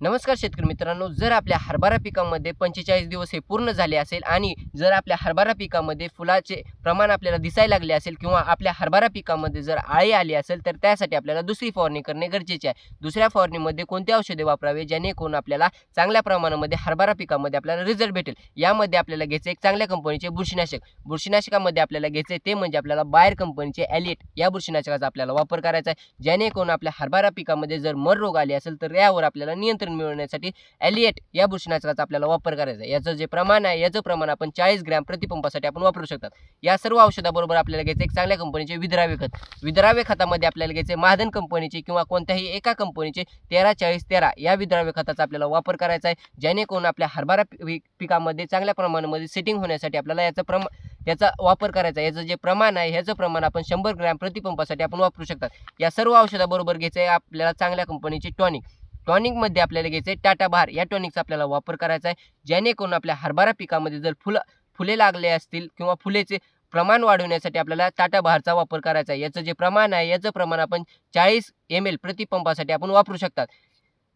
नमस्कार शेतकरी मित्रांनो जर आपल्या हरभरा पिकामध्ये पंचेचाळीस दिवस हे पूर्ण झाले असेल आणि जर आपल्या हरभरा पिकामध्ये फुलाचे प्रमाण आपल्याला दिसायला लागले असेल किंवा आपल्या हरभरा पिकामध्ये जर आळी आली असेल तर त्यासाठी आपल्याला दुसरी फवारणी करणे गरजेचे आहे. दुसऱ्या फवारणीमध्ये कोणते औषधे वापरावे? जेणेकरून आपल्याला चांगल्या प्रमाणामध्ये हरभरा पिकामध्ये आपल्याला रिझल्ट भेटेल. यामध्ये आपल्याला घ्यायचे एक चांगल्या कंपनीचे बुरशीनाशक. बुरशीनाशकामध्ये आपल्याला घ्यायचे ते म्हणजे आपल्याला बाहेर कंपनीचे ॲलिएट या बुरशीनाशकाचा आपल्याला वापर करायचा आहे. जेणेकरून आपल्या हरभरा पिकामध्ये जर मर रोग आले असेल तर यावर आपल्याला नियंत्रण मिळवण्यासाठी ॲलिएट या बुरशीनाशकाचा आपल्याला वापर करायचा आहे. याचं जे प्रमाण आहे याचं प्रमाण आपण चाळीस ग्रॅम प्रतिपंपासाठी आपण वापरू शकतात. या सर्व औषधाबरोबर आपल्याला घ्यायचं एक चांगल्या कंपनीचे विद्राव्य खत. विद्राव्य खतामध्ये आपल्याला घ्यायचे महादन कंपनीचे किंवा कोणत्याही एका कंपनीचे तेरा चाळीस तेरा या विद्राव्य खताचा आपल्याला वापर करायचा आहे जेणेकरून आपल्या हरभरा पिकामध्ये चांगल्या प्रमाणामध्ये सेटिंग होण्यासाठी आपल्याला याचं प्रमाण याचा वापर करायचा याचं जे प्रमाण आहे ह्याचं प्रमाण आपण शंभर ग्रॅम प्रतिपंपासाठी आपण वापरू शकतात. या सर्व औषधाबरोबर घ्यायचं आहे आपल्याला चांगल्या कंपनीचे टॉनिक टॉनिकमध्ये आपल्याला घ्यायचं आहे टाटा बहार या टॉनिकचा आपल्याला वापर करायचा आहे. जेणेकरून आपल्या हरभरा पिकामध्ये जर फुलं फुले लागले असतील किंवा फुलेचे प्रमाण वाढवण्यासाठी आपल्याला टाटा बहारचा वापर करायचा आहे. याचं जे प्रमाण आहे याचं प्रमाण आपण चाळीस एम एल प्रतिपंपासाठी आपण वापरू शकतात.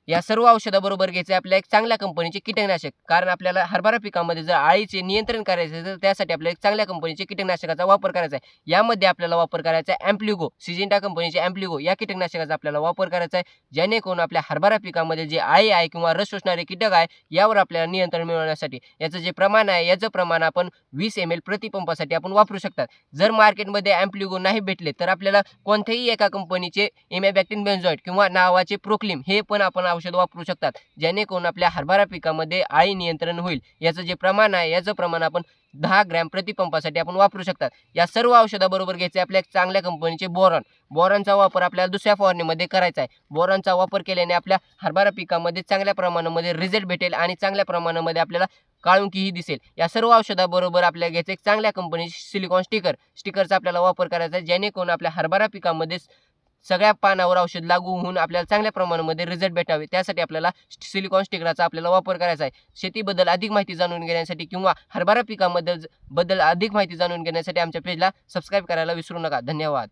या सर्व औषधाबरोबर घ्यायचं आहे आपल्या एक चांगल्या कंपनीचे कीटकनाशक. कारण आपल्याला हरभरा पिकामध्ये जर आळीचे नियंत्रण करायचे तर त्यासाठी आपल्याला एक चांगल्या कंपनीचे कीटकनाशकाचा वापर करायचा आहे. यामध्ये आपल्याला वापर करायचा आहे ॲम्प्लिगो सिजिंटा कंपनीचे ॲम्प्लिगो या कीटकनाशकाचा आपल्याला वापर करायचा आहे. जेणेकरून आपल्या हरभरा पिकामध्ये जे आळी आहे किंवा रस शोषणारे कीटक आहे यावर आपल्याला नियंत्रण मिळवण्यासाठी याचं जे प्रमाण आहे याचं प्रमाण आपण वीस एम एल प्रतिपंपासाठी आपण वापरू शकतात. जर मार्केटमध्ये ॲम्प्लिगो नाही भेटले तर आपल्याला कोणत्याही एका कंपनीचे इमॅबॅक्टिन बेन्झॉइड किंवा नावाचे प्रोक्लिम हे पण आपण औषध वापरू शकतात. जेणेकरून आपल्या हरभरा पिकामध्ये आळी नियंत्रण होईल. याचं जे प्रमाण आहे याचं प्रमाण आपण दहा ग्रॅम प्रतिपंपासाठी आपण वापरू शकतात. या सर्व औषधाबरोबर घ्यायचे आपल्या चांगल्या कंपनीचे बोरॉन. बोरॉनचा वापर आपल्याला दुसऱ्या फवारणीमध्ये करायचा आहे. बोरॉनचा वापर केल्याने आपल्या हरभरा पिकामध्ये चांगल्या प्रमाणामध्ये रिझल्ट भेटेल आणि चांगल्या प्रमाणामध्ये आपल्याला काळुंकीही दिसेल. या सर्व औषधाबरोबर आपल्याला घ्यायचं एक चांगल्या कंपनीचे सिलिकॉन स्टिकर. स्टिकरचा आपल्याला वापर करायचा आहे. जेणेकरून आपल्या हरभरा पिकामध्ये सगळ्या पानावर औषध लागू होऊन आपल्याला चांगल्या प्रमाणामध्ये रिझल्ट भेटावे. त्यासाठी आपल्याला सिलिकॉन स्टिकराचा आपल्याला वापर करायचा आहे. शेतीबद्दल अधिक माहिती जाणून घेण्यासाठी किंवा हरभरा पिकाबद्दल बद्दल अधिक माहिती जाणून घेण्यासाठी आमच्या पेजला सबस्क्राईब करायला विसरू नका. धन्यवाद.